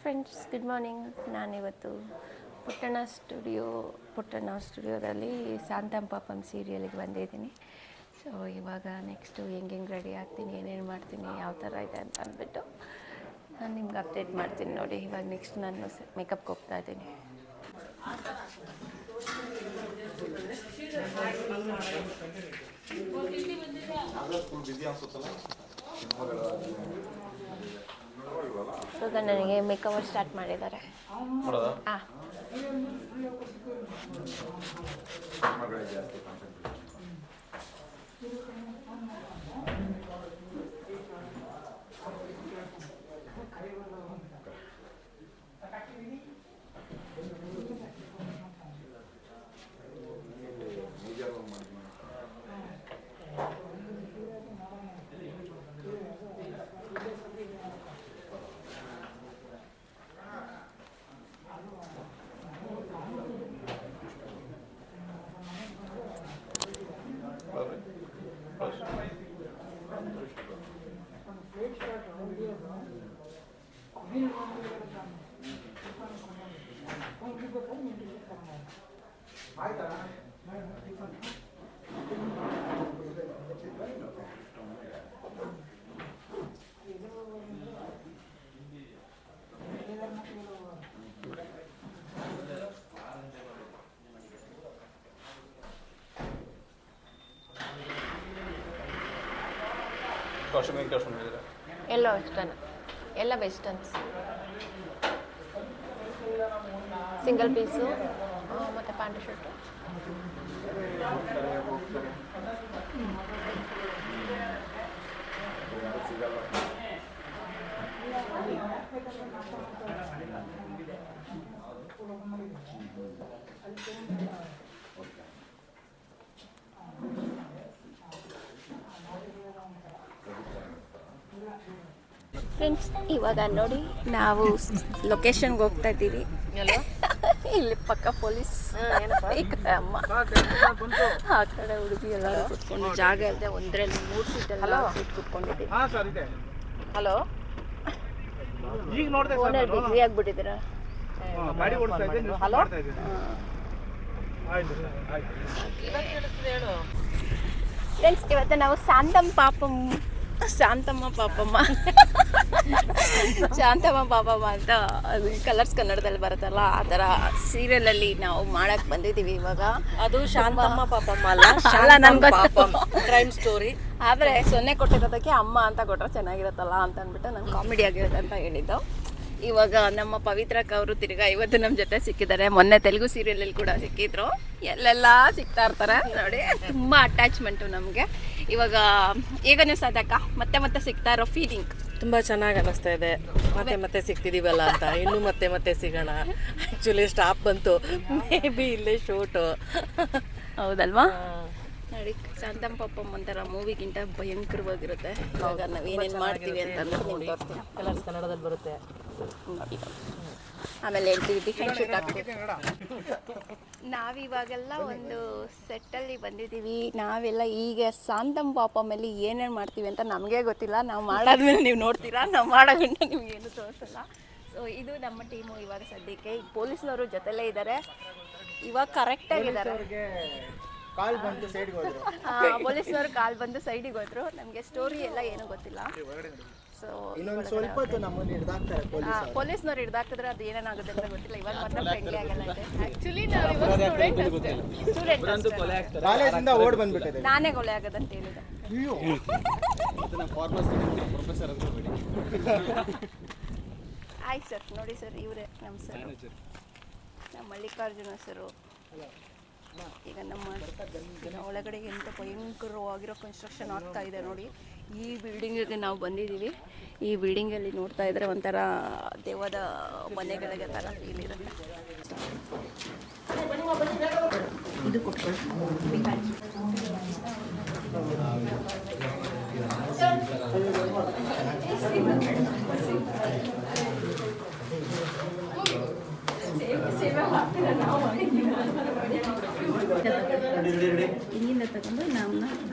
Friends good morning ನಾನಿವತ್ತು Puttanna studio, Puttanna ಸ್ಟುಡಿಯೋದಲ್ಲಿ ಶಾಂತಂ ಪಾಪಂ ಸೀರಿಯಲಿಗೆ ಬಂದಿದ್ದೀನಿ. ಸೊ ಇವಾಗ ನೆಕ್ಸ್ಟು ಹೆಂಗೆ ಹೆಂಗೆ ರೆಡಿ ಆಗ್ತೀನಿ, ಏನೇನು ಮಾಡ್ತೀನಿ, ಯಾವ ಥರ ಇದೆ ಅಂತ ಅಂದ್ಬಿಟ್ಟು ನಾನು ನಿಮ್ಗೆ ಅಪ್ಡೇಟ್ ಮಾಡ್ತೀನಿ ನೋಡಿ. ಇವಾಗ ನೆಕ್ಸ್ಟ್ ನಾನು ಮೇಕಪ್ಗೆ ಹೋಗ್ತಾ ಇದ್ದೀನಿ. ಈಗ ನನಗೆ ಮೇಕವರ್ ಸ್ಟಾರ್ಟ್ ಮಾಡಿದ್ದಾರೆ. ಹಾಂ ಎಲ್ಲ ವೆಸ್ಟರ್ನ್ ಎಲ್ಲ westerns single piece pant shirt. Friends ಇವಾಗ ನೋಡಿ ನಾವು ಲೊಕೇಶನ್ಗೆ ಹೋಗ್ತಾ ಇದ್ದೀವಿ. ಇಲ್ಲಿ ಪಕ್ಕ ಪೊಲೀಸ್. ಈ ಕಡೆ ಅಮ್ಮ. ಆ ಕಡೆ ಹುಡುಗಿ ಎಲ್ಲರೂ ಕುತ್ಕೊಂಡು ಜಾಗ ಇದೆ ಒಂದ್ರಲ್ಲಿ ಮೂರು ಸೀಟೆಲ್ಲ ಸೀಟ್ ಕುತ್ಕೊಂಡಿದ್ದೀವಿ. ಹಾಂ ಸರ್ ಇದೆ. ಹಲೋ ಈಗ ನೋಡಿದೆ ಸರ್ ಓನರ್ ಬಿಸಿ ಆಗ್ಬಿಟ್ಟಿದ್ದೀರಾ? ಹಲೋ? ಫ್ರೆಂಡ್ಸ್ ಇವತ್ತು ನಾವು ಶಾಂತಮ್ಮ ಪಾಪಮ್ಮ ಶಾಂತಮ್ಮ ಪಾಪಮ್ಮ. ಶಾಂತಮ್ಮ ಪಾಪಮ್ಮ ಅಂತ ಅದು ಕಲರ್ಸ್ ಕನ್ನಡದಲ್ಲಿ ಬರುತ್ತಲ್ಲ ಆ ಥರ ಸೀರಿಯಲಲ್ಲಿ ನಾವು ಮಾಡಕ್ಕೆ ಬಂದಿದ್ದೀವಿ ಇವಾಗ. ಅದು ಶಾಂತಮ್ಮ ಪಾಪಮ್ಮ ಅಲ್ಲ? ಶಾಲಾ ನನ್ಗ್ ಕ್ರೈಮ್ ಸ್ಟೋರಿ ಆದರೆ ಸೊನ್ನೆ ಕೊಟ್ಟಿರೋದಕ್ಕೆ ಅಮ್ಮ ಅಂತ ಕೊಟ್ಟರೆ ಚೆನ್ನಾಗಿರುತ್ತಲ್ಲ ಅಂತ ಅಂದ್ಬಿಟ್ಟು ನಂಗೆ ಕಾಮಿಡಿ ಆಗಿರುತ್ತೆ ಅಂತ ಹೇಳಿದ್ದು. ಇವಾಗ ನಮ್ಮ ಪವಿತ್ರಕ್ಕ ಅವರು ತಿರ್ಗಾ ಇವತ್ತು ನಮ್ಮ ಜೊತೆ ಸಿಕ್ಕಿದ್ದಾರೆ. ಮೊನ್ನೆ ತೆಲುಗು ಸೀರಿಯಲಲ್ಲಿ ಕೂಡ ಸಿಕ್ಕಿದ್ರು. ಎಲ್ಲೆಲ್ಲ ಸಿಗ್ತಾ ಇರ್ತಾರೆ ನೋಡಿ. ತುಂಬ ಅಟ್ಯಾಚ್ಮೆಂಟು ನಮಗೆ. ಇವಾಗ ಅಕ್ಕ ಮತ್ತೆ ಮತ್ತೆ ಸಿಗ್ತಾ ಇರೋ ಫೀಲಿಂಗ್ ತುಂಬಾ ಚೆನ್ನಾಗಿ ಅನಿಸ್ತಾ ಇದೆ. ಮತ್ತೆ ಮತ್ತೆ ಸಿಗ್ತಿದೀವಲ್ಲ ಅಂತ. ಇನ್ನು ಮತ್ತೆ ಮತ್ತೆ ಸಿಗೋಣ. ಆ್ಯಕ್ಚುಲಿ ಸ್ಟಾಪ್ ಬಂತು. ಮೇ ಬಿ ಇಲ್ಲೇ ಶೂಟು ಹೌದಲ್ವಾ? ನೋಡಿ ಶಾಂತಮ್ ಪಪ್ಪಮ್ ಒಂಥರ ಮೂವಿಗಿಂತ ಭಯಂಕರವಾಗಿರುತ್ತೆ. ಇವಾಗ ನಾವು ಏನೇನು ಮಾಡ್ತೀವಿ ಅಂತ ಕಲರ್ಸ್ ಕನ್ನಡದಲ್ಲಿ ಬರುತ್ತೆ. ನೋಡಿ ಆಮೇಲೆ ಬಿಹೈಂಡ್ ಶೂಟ್ ಹಾಕ್ಬೇಕು ನಾವಿವಾಗೆಲ್ಲ ಒಂದು ಸೆಟ್ಟಲ್ಲಿ ಬಂದಿದ್ದೀವಿ. ನಾವೆಲ್ಲ ಈಗ ಶಾಂತಂ ಪಾಪಮ್ಮಲ್ಲಿ ಏನೇನು ಮಾಡ್ತೀವಿ ಅಂತ ನಮಗೆ ಗೊತ್ತಿಲ್ಲ. ನಾವು ಮಾಡಾದ್ಮೇಲೆ ನೀವು ನೋಡ್ತೀರಾ? ನಾವು ಮಾಡೋದ್ರಿಂದ ನಿಮಗೇನು ತೋರಿಸಲ್ಲ. ಸೊ ಇದು ನಮ್ಮ ಟೀಮು ಇವಾಗ ಸದ್ಯಕ್ಕೆ. ಈಗ ಪೊಲೀಸ್ನವರು ಜೊತೆಲೇ ಇದ್ದಾರೆ ಇವಾಗ ಕರೆಕ್ಟಾಗಿದ್ದಾರೆ ಕಾಲ್ ಬಂತು ಸೈಡ್ಗೆ ಹೋದ್ರು. ಪೊಲೀಸ್ನವ್ರು ಕಾಲ್ ಬಂದು ಸೈಡಿಗೆ ಹೋದ್ರು. ನಮಗೆ ಸ್ಟೋರಿ ಎಲ್ಲ ಏನೂ ಗೊತ್ತಿಲ್ಲ. ಸೊ ಇನ್ನೊಂದು ಸ್ವಲ್ಪ ಹೊತ್ತು ನಮ್ಮನ್ನು ಹಿಡ್ದಾಕ್ತಾರೆ ಪೊಲೀಸ್ ಪೊಲೀಸ್ನವ್ರು ಹಿಡ್ದಾಕಿದ್ರೆ ಅದು ಏನೇನಾಗುತ್ತೆ ಅಂತ ಗೊತ್ತಿಲ್ಲ. ಇವಾಗ ಮಾತ್ರ ಫ್ರೆಂಡ್ಲಿ ಆಗಲ್ಲ ಆಕ್ಚುಲಿ ಆ್ಯಕ್ಚುಲಿ ನಾವು ಸ್ಟೂಡೆಂಟ್ ಅಷ್ಟೇ. ಕಾಲೇಜಿಂದ ಓಡ್ ಬಂದ್ಬಿಟ್ಟಿದೆ ನಾನೇ ಕೊಲೆ ಅಂತ ಹೇಳಿದೆ ಅಯ್ಯೋ. ಆಯ್ತು ಸರ್ ನೋಡಿ ಸರ್ ಇವರೇ ನಮ್ಮ ಸರ್. ನಮ್ಮ ಮಲ್ಲಿಕಾರ್ಜುನ ಸರು. ಈಗ ನಮ್ಮ ಒಳಗಡೆ ಎಂತ ಭಯಂಕರವಾಗಿರೋ ಕನ್ಸ್ಟ್ರಕ್ಷನ್ ಆಗ್ತಾ ಇದೆ ನೋಡಿ. ಈ ಬಿಲ್ಡಿಂಗಿಗೆ ನಾವು ಬಂದಿದ್ದೀವಿ. ಈ ಬಿಲ್ಡಿಂಗಲ್ಲಿ ನೋಡ್ತಾ ಇದ್ರೆ ಒಂಥರ ದೇವದ ಮನೆಗಳಿಗೆ ಥರ ಫೀಲ್ ಇರುತ್ತೆ. ಇದು ಇಲ್ಲಿಂದ ತಗೊಂಡು ನಮ್ಮನ್ನ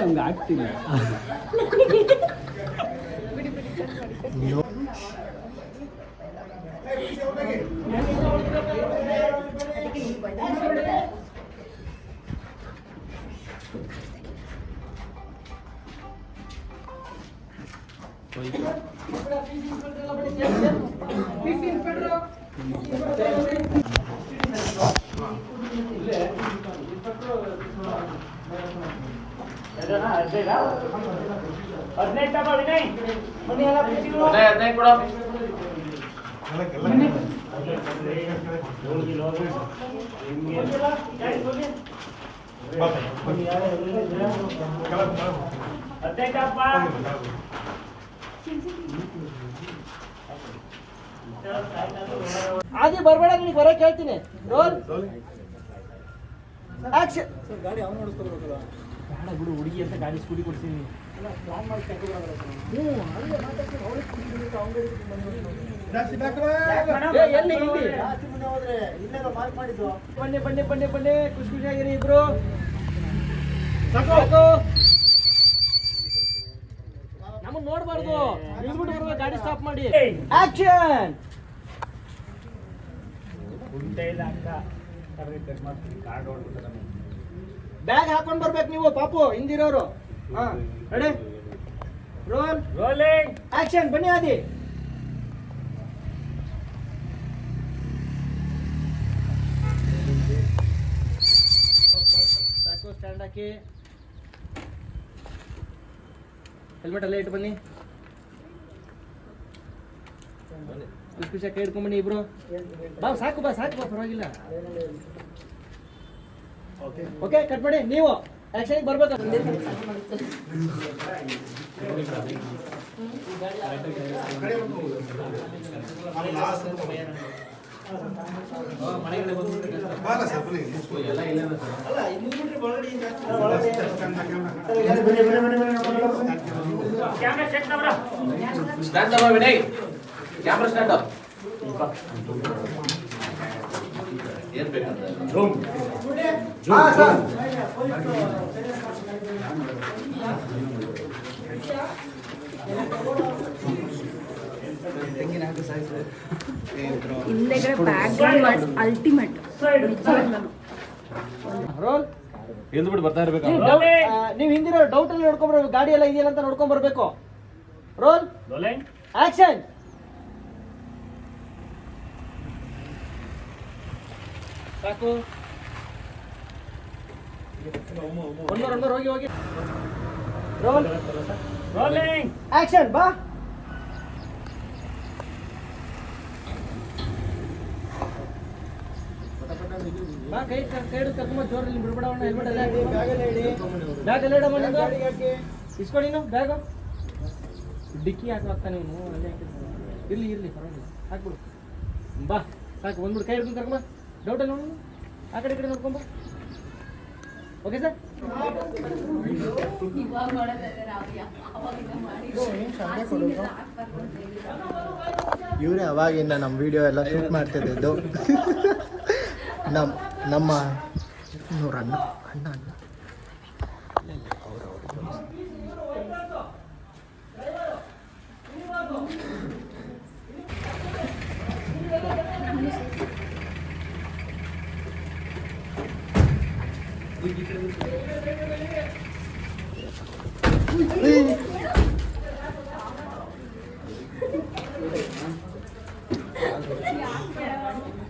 ನಮ್ಗೆ ಆಗ್ತಿಲ್ಲ ಆದಿ ಬರಬೇಡ ನಿನಗೆ ಬರಕ್ಕೆ ಹೇಳ್ತೀನಿ ರೋಲ್ ಆಕ್ಷನ್ ಗಾಡಿ ಅವ್ನು ನೋಡ್ಕೋಬೇಕಲ್ಲ ಬೇಡ ಬಿಡು ಹುಡುಗಿ ಅಂತ ಗಾಡಿ ಸ್ಕೂಟಿ ಕೊಡ್ತೀನಿ ಇಲ್ಲಿ? ಬನ್ನಿ ಬನ್ನಿ ಬನ್ನಿ ಬನ್ನಿ ಖುಷಿ ಖುಷಿಯಾಗಿರಿ ಇಬ್ರು. ನೋಡ್ಬಾರ್ದು. ನಿಲ್ಬಿಟ್ಟು ಗಾಡಿ ಸ್ಟಾಪ್ ಮಾಡಿ. ಆಕ್ಷನ್ ಬ್ಯಾಗ್ ಹಾಕೊಂಡ್ ಬರ್ಬೇಕು ನೀವು ಪಾಪು ಹಿಂದಿರೋರು. ಹಾ ರೆಡಿ ರೋಲ್ ರೋಲಿಂಗ್ ಆಕ್ಷನ್ ಬನ್ನಿ ಆದಿ. ಸಾಕು ಸ್ಟ್ಯಾಂಡ್ ಹಾಕಿ. ಹೆಲ್ಮೆಟ್ ಅಲ್ಲೇ ಇಟ್ಟು ಬನ್ನಿ. ಖುಷಿ ಖುಷಿಯಾಗಿ ಕೈ ಹಿಡ್ಕೊಂಡ್ ಬನ್ನಿ ಇಬ್ರು. ಬಾ ಸಾಕು ಬಾ ಸಾಕು ಬಾ ಪರವಾಗಿಲ್ಲ. ಓಕೆ ಕಟ್ ಮಾಡಿ. ನೀವು ಆಕ್ಷನ್ ಬರ್ಬೇಕು stand Vinay camera stand up ಏನ್ ಬೇಕಂತ ಅಲ್ಟಿಮೇಟ್ ರೋಲ್ ಬರ್ತಾ ಇರ್ಬೇಕು ನೀವು ಹಿಂದಿರೋ ಡೌಟ್ ಅಲ್ಲಿ ನೋಡ್ಕೊಂಡ್ ಬರ್ಬೇಕು ಗಾಡಿ ಎಲ್ಲ ಇದೆಯಲ್ಲ ಅಂತ ನೋಡ್ಕೊಂಡ್ ಬರ್ಬೇಕು ರೋಲ್ ಆಕ್ಷನ್ ಸಾಕು. ಒಂದೂರು ಒಂದೂರು ಹೋಗಿ ಹೋಗಿ. ರೋಲ್ ರೋಲಿಂಗ್ ಆಕ್ಷನ್ ಬಾ. ಬಾ ಕೈ ಕರ್ಕೊಂಬ ಜೋರಲ್ಲಿ ಹೆಲ್ಮೆಟ್ ಎಲ್ಲ ಬ್ಯಾಗಲ್ಲೇ ಬ್ಯಾಗ್ ಎಲ್ಲ ಇಡಮ್ಮ ನಿಂದು. ಗಾಡಿಗೆ ಹಾಕಿ ಇಸ್ಕೊಡಿ ನೀನು ಬ್ಯಾಗು ಡಿಕ್ಕಿ ಹಾಕಿ ಹಾಕ್ತಾನೆ ನೀನು ಅಲ್ಲೇ ಇರ್ಲಿ ಪರವಾಗಿಲ್ಲ. ಹಾಕ್ಬಿಡು. ಬಾ ಸಾಕು ಬಂದ್ಬಿಡು. ಕೈ ಹಿಡ್ಕೊಂಡು ಕರ್ಕೊಂಬ ಡೌಟ್ ನೋಡು ಆ ಕಡೆ ಈ ಕಡೆ ನೋಡ್ಕೊಂಬ. ಓಕೆ ಸರ್ ಇವರೇ ಅವಾಗಿಂದ ನಮ್ಮ ವಿಡಿಯೋ ಎಲ್ಲ ಶೂಟ್ ಮಾಡ್ತಿದ್ದು ನಮ್ಮ ನಮ್ಮ ಅಣ್ಣ ಅಣ್ಣ.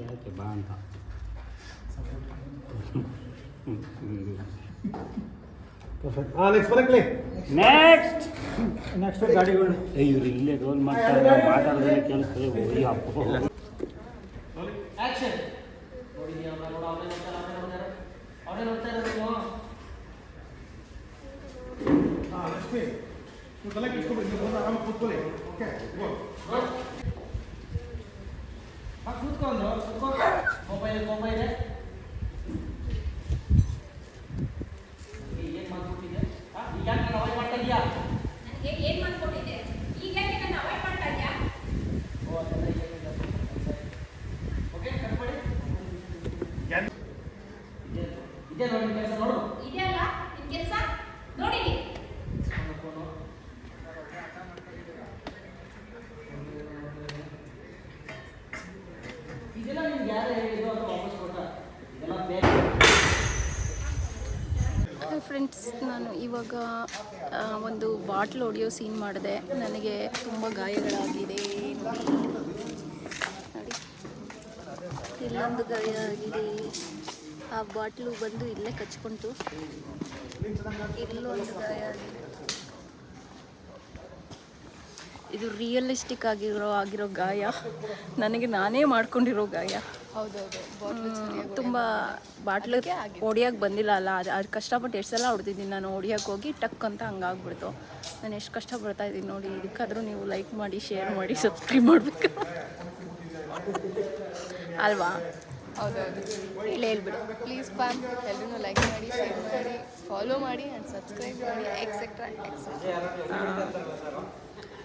ಯಾಕೆ ಬಾ ಅಂತ ಹಾಂ ನೆಕ್ಸ್ಟ್ ಬರಕ್ಲಿ ನೆಕ್ಸ್ಟ್ ನೆಕ್ಸ್ಟ್ ಗಾಡಿಗಳು ಇವ್ರು ಇಲ್ಲೇ ರೋಲ್ ಮಾಡ್ತಾರೆ ಮಾತಾಡೋದನ್ನ ಕೇಳಿಸ್ತದೆ ಓಯ್ ಅಪ್ಪ ಆಕ್ಷನ್ ನೋಡಿ ನೀವು ಅವ್ರನ್ನ ನೋಡು, ಅವ್ರೇ ನೋಡ್ತಾರೆ, ಅವ್ರೇ ನೋಡ್ತಾರೆ. ಅವ್ರೇ ನೋಡ್ತಾ ಇರೋದು ನೀವು ಹಾಂ ಲಕ್ಷ್ಮಿ ನೀವು ತಲೆ ಕೆಡ್ಸ್ಕೊಬೇಡಿ ನೀವು ಬಂದು ಆರಾಮಾಗಿ ಕೂತ್ಕೊಳ್ಳಿ ಓಕೆ ಹಾ, ಕೂತ್ಕೊಂಡು ಕೂತ್ಕೊ ಮೊಬೈಲ್ ಮೊಬೈಲ್ ಫ್ರೆಂಡ್ಸ್ ನಾನು ಇವಾಗ ಒಂದು ಬಾಟ್ಲ್ ಹೊಡೆಯೋ ಸೀನ್ ಮಾಡಿದೆ. ನನಗೆ ತುಂಬ ಗಾಯಗಳಾಗಿದೆ. ಇಲ್ಲೊಂದು ಗಾಯ ಆಗಿದೆ. ಆ ಬಾಟ್ಲು ಬಂದು ಇಲ್ಲೇ ಕಚ್ಕೊಂತು ಇಲ್ಲೊಂದು ಗಾಯ ಆಗಿದೆ. ಇದು ರಿಯಲಿಸ್ಟಿಕ್ ಆಗಿರೋ ಆಗಿರೋ ಗಾಯ. ನನಗೆ ನಾನೇ ಮಾಡ್ಕೊಂಡಿರೋ ಗಾಯ. ಹೌದೌದು. ತುಂಬ ಬಾಟ್ಲಿಗೆ ಒಡಿಯಾಗಿ ಬಂದಿಲ್ಲ ಅಲ್ಲ. ಅದು ಅದು ಕಷ್ಟಪಟ್ಟು ಎಷ್ಟು ಸಲ ಹೊಡೆದಿದ್ದೀನಿ ನಾನು ಹೊಡಿಯೋಕೆ ಹೋಗಿ ಟಕ್ ಅಂತ ಹಂಗಾಗ್ಬಿಡ್ತು. ನಾನು ಎಷ್ಟು ಕಷ್ಟ ಬರ್ತಾ ಇದ್ದೀನಿ ನೋಡಿ ಇದಕ್ಕಾದರೂ ನೀವು ಲೈಕ್ ಮಾಡಿ ಶೇರ್ ಮಾಡಿ ಸಬ್ಸ್ಕ್ರೈಬ್ ಮಾಡಬೇಕು. ಅಲ್ವಾ? ಹೌದೌದು. ಹೇಳಿ ಹೇಳ್ಬಿಡು. ಪ್ಲೀಸ್ ಫ್ಯಾಮ್ ಎಲ್ಲರೂ ಲೈಕ್ ಮಾಡಿ ಶೇರ್ ಮಾಡಿ ಫಾಲೋ ಮಾಡಿ ಆ್ಯಂಡ್ ಸಬ್ಸ್ಕ್ರೈಬ್ ಮಾಡಿ ಎಕ್ಸೆಟ್ರಾ ಎಕ್ಸೆಟ್ರಾ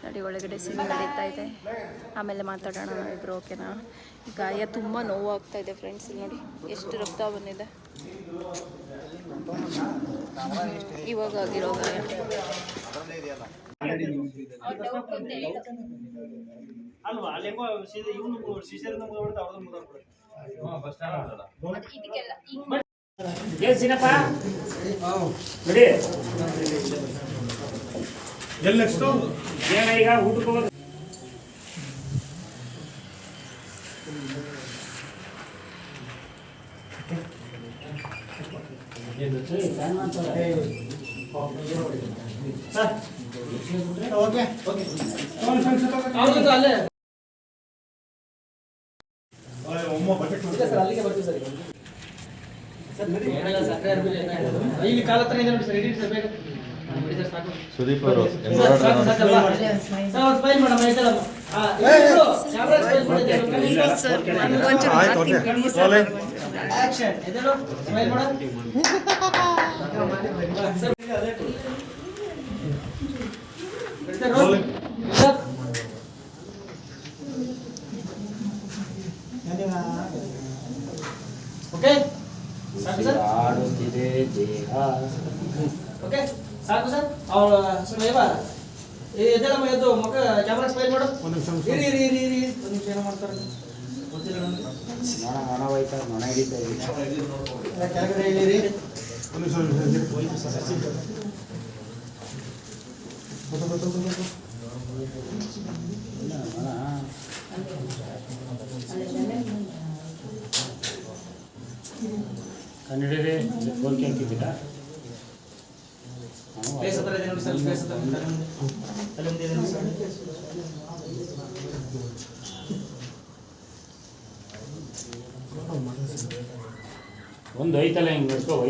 ನೋಡಿ ಒಳಗಡೆ ಸೀನ್ ನಡೀತಾ ಇದೆ. ಆಮೇಲೆ ಮಾತಾಡೋಣ ಇಬ್ರು ಓಕೆನಾ? ಗಾಯ ತುಂಬ ನೋವಾಗ್ತಾ ಇದೆ ಫ್ರೆಂಡ್ಸ್ ಇಲ್ಲಿ ನೋಡಿ ಎಷ್ಟು ರಕ್ತ ಬಂದಿದೆ. ಇವಾಗ ಆಗಿರೋ ಗಾಯ ಏನ್ ಸಿನಪ್ಪ? ನೋಡಿ. ಎಲ್ಲಿ ನೆಕ್ಸ್ಟು ಏನ ಈಗ ಊಟಕ್ಕೆ ಹೋಗೋದು? ಓಕೆ ಇಲ್ಲ ಸರ್ ಅಲ್ಲಿಗೆ ಬರ್ತೀವಿ ಸರ್. ಇಲ್ಲಿ ಕಾಲ ಹತ್ರ ಇದೆ ನೋಡಿ ಸರ್ ಎಡಿಟ್ ಸರ್ ಬೇಕು ಸರ್ ಸುದೀಪ್ ಅವರು ಸರ್, ಸಾಕು, ಸಾಕಲ್ವಾ? ಸರ್, ಒಂದು ಸ್ಮೈಲ್ ಮಾಡಮ್ಮ ಆಯ್ತಲ್ಲಮ್ಮ ಹಾ, ಇಬ್ರು ಕ್ಯಾಮ್ರಾ ಸ್ಮೈಲ್ ಮಾಡಿದ್ದಾರೆ. ಸರ್ ನನಗೊಂಚೂರು ಮಾಡ್ತೀನಿ ಬಿಡಿ ಸರ್ ಆಕ್ಷನ್ ಎದ್ದೇಳು ಸ್ಮೈಲ್ ಮಾಡ sir sir roll. Sir. Okay ಸಾಕು ಸರ್ ಆಡುತ್ತಿದೆ ದೇಹ ಓಕೆ ಸಾಕು ಸರ್. ಅವ್ರ ಸ್ಮೈಲ್ ಎದ್ದೇಳಮ್ಮ ಎದ್ದು ಮಕ್ಕ ಕ್ಯಾಮ್ರಾ ಸ್ಮೈಲ್ ಮಾಡು. ಇರಿ ಇರಿ ಇರಿ ಇರಿ. ಒಂದು ನಿಮಿಷ ಏನೋ ಮಾಡ್ತಾರೆ. ಗೊತ್ತಿಲ್ಲ ನನಗೆ. ನೊಣ ನೊಣ ಹೋಯ್ತಾ ನೊಣ ಹಿಡಿತಾ ಇದೆ ಕೆಳಗಡೆ ಇಳಿರಿ ಒಂದು ನಿಮಿಷ ಒಂದು ನಿಮಿಷ ಇಲ್ಲ, ನೊಣ ಕನ್ನಡವೇ ಕೋರಿಕೆ ಹಾಕಿದ್ದೀರಾ ನಾನು ಫೇಸ್ ಹತ್ರ ಇದೆ ನೋಡಿ ಸರ್ ಫೇಸ್ ಹತ್ರ ತಲೆ ಮುಂದೆ. ತಲೆ ಮುಂದೆ ಇದೆ ನೋಡಿ ಸರ್ ಒಂದು ಐತಲ್ಲ ಹಿಂಗೆ ನೋಡ್ಕೋ